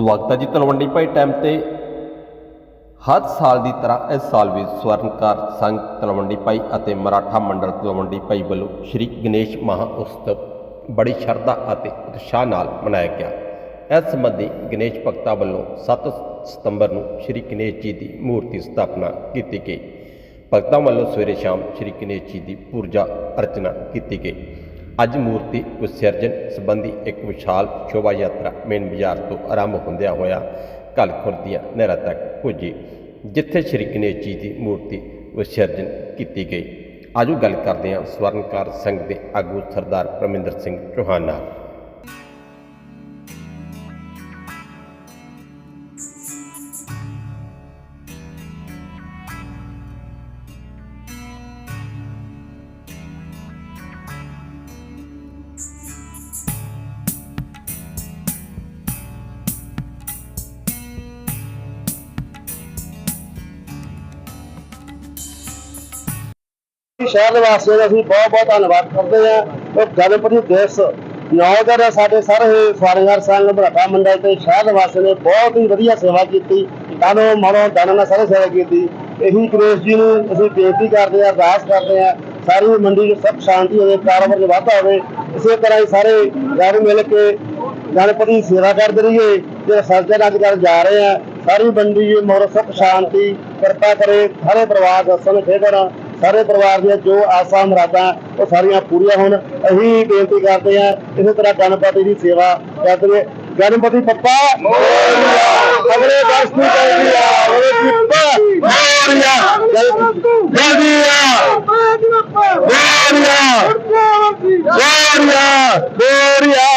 ਸਵਾਗਤ ਹੈ ਜੀ ਤਲਵੰਡੀ ਭਾਈ ਟਾਈਮ ਤੇ। ਹਰ ਸਾਲ ਦੀ ਤਰ੍ਹਾਂ ਇਸ ਸਾਲ ਵੀ ਸਵਰਨਕਾਰ ਸੰਘ ਤਲਵੰਡੀ ਭਾਈ ਅਤੇ ਮਰਾਠਾ ਮੰਡਲ ਤਲਵੰਡੀ ਭਾਈ ਵੱਲੋਂ ਸ਼੍ਰੀ ਗਣੇਸ਼ ਮਹਾ ਉਤਸਵ ਬੜੀ ਸ਼ਰਧਾ ਅਤੇ ਉਤਸ਼ਾਹ ਨਾਲ ਮਨਾਇਆ ਗਿਆ। ਇਸ ਸੰਬੰਧੀ ਗਣੇਸ਼ ਭਗਤਾਂ ਵੱਲੋਂ 7 ਸਤੰਬਰ ਨੂੰ ਸ਼੍ਰੀ ਗਣੇਸ਼ ਜੀ ਦੀ ਮੂਰਤੀ ਸਥਾਪਨਾ ਕੀਤੀ ਗਈ। ਭਗਤਾਂ ਵੱਲੋਂ ਸਵੇਰੇ ਸ਼ਾਮ ਸ਼੍ਰੀ ਗਣੇਸ਼ ਜੀ ਦੀ ਪੂਜਾ ਅਰਚਨਾ ਕੀਤੀ ਗਈ। ਅੱਜ ਮੂਰਤੀ ਵਿਸਰਜਨ ਸੰਬੰਧੀ ਇੱਕ ਵਿਸ਼ਾਲ ਸ਼ੋਭਾ ਯਾਤਰਾ ਮੇਨ ਬਾਜ਼ਾਰ ਤੋਂ ਆਰੰਭ ਹੁੰਦਿਆਂ ਹੋਇਆ ਕੱਲ ਦੀਆਂ ਨਹਿਰਾਂ ਤੱਕ ਪੁੱਜੀ, ਜਿੱਥੇ ਸ਼੍ਰੀ ਗਣੇਸ਼ ਜੀ ਦੀ ਮੂਰਤੀ ਵਿਸਰਜਨ ਕੀਤੀ ਗਈ। ਆਜੋ ਗੱਲ ਕਰਦੇ ਹਾਂ ਸਵਰਨਕਾਰ ਸੰਘ ਦੇ ਆਗੂ ਸਰਦਾਰ ਪਰਮਿੰਦਰ ਸਿੰਘ ਚੌਹਾਨ ਨਾਲ। ਸ਼ਹਿਰ ਦੇ ਵਾਸੀਆਂ ਦਾ ਅਸੀਂ ਬਹੁਤ ਬਹੁਤ ਧੰਨਵਾਦ ਕਰਦੇ ਹਾਂ। ਉਹ ਗਣਪਤੀ ਦਿਵਸ ਨੌਜਵਾਨ ਸਾਡੇ ਸਾਰੇ ਸਵਾਰਗਰ ਸੰਘ ਬਰਾਟਾ ਮੰਡਲ ਤੇ ਸ਼ਹਿਰ ਦੇ ਵਾਸੀਆਂ ਨੇ ਬਹੁਤ ਹੀ ਵਧੀਆ ਸੇਵਾ ਕੀਤੀ। ਤਾਨੋ ਮਨੋਂ ਦਾਨਾਂ ਨਾਲ ਸਾਰੇ ਸੇਵਾ ਕੀਤੀ। ਇਹੀ ਗਣੇਸ਼ ਜੀ ਨੂੰ ਅਸੀਂ ਬੇਨਤੀ ਕਰਦੇ ਹਾਂ, ਅਰਦਾਸ ਕਰਦੇ ਹਾਂ, ਸਾਰੀ ਮੰਡੀ ਵਿੱਚ ਸੁੱਖ ਸ਼ਾਂਤੀ ਹੋਵੇ ਕਾਰੋਬਾਰ 'ਚ ਵਾਧਾ ਹੋਵੇ। ਇਸੇ ਤਰ੍ਹਾਂ ਹੀ ਸਾਰੇ ਰਲ ਮਿਲ ਕੇ ਗਣਪਤੀ ਦੀ ਸੇਵਾ ਕਰਦੇ ਰਹੀਏ ਜੇ ਸੱਜਣ ਅੱਜ ਕੱਲ੍ਹ ਜਾ ਰਹੇ ਆ। ਸਾਰੀ ਮੰਡੀ ਮੋਰ ਸੁੱਖ ਸ਼ਾਂਤੀ, ਕਿਰਪਾ ਕਰੇ, ਸਾਰੇ ਪਰਿਵਾਰ ਦਸਣ ਖੇਡਣ। ਸਾਰੇ ਪਰਿਵਾਰ ਦੀਆਂ ਜੋ ਆਸਾਂ ਮੁਰਾਦਾਂ ਉਹ ਸਾਰੀਆਂ ਪੂਰੀਆਂ ਹੋਣ। ਅਸੀਂ ਬੇਨਤੀ ਕਰਦੇ ਹਾਂ ਇਸੇ ਤਰ੍ਹਾਂ ਗਣਪਤੀ ਦੀ ਸੇਵਾ ਕਰਦੇ ਗਣਪਤੀ ਪੱਪਾ ਅਗਲੇ ਦਸ ਨੂੰ ਚਾਹੀਦੀ ਆ ਉਹਦੇ ਪਿੱਪਾ ਮੋਰੀਆ। ਜਲਦੀ ਆ ਗੋਰੀਆ ਗੋਰੀਆ।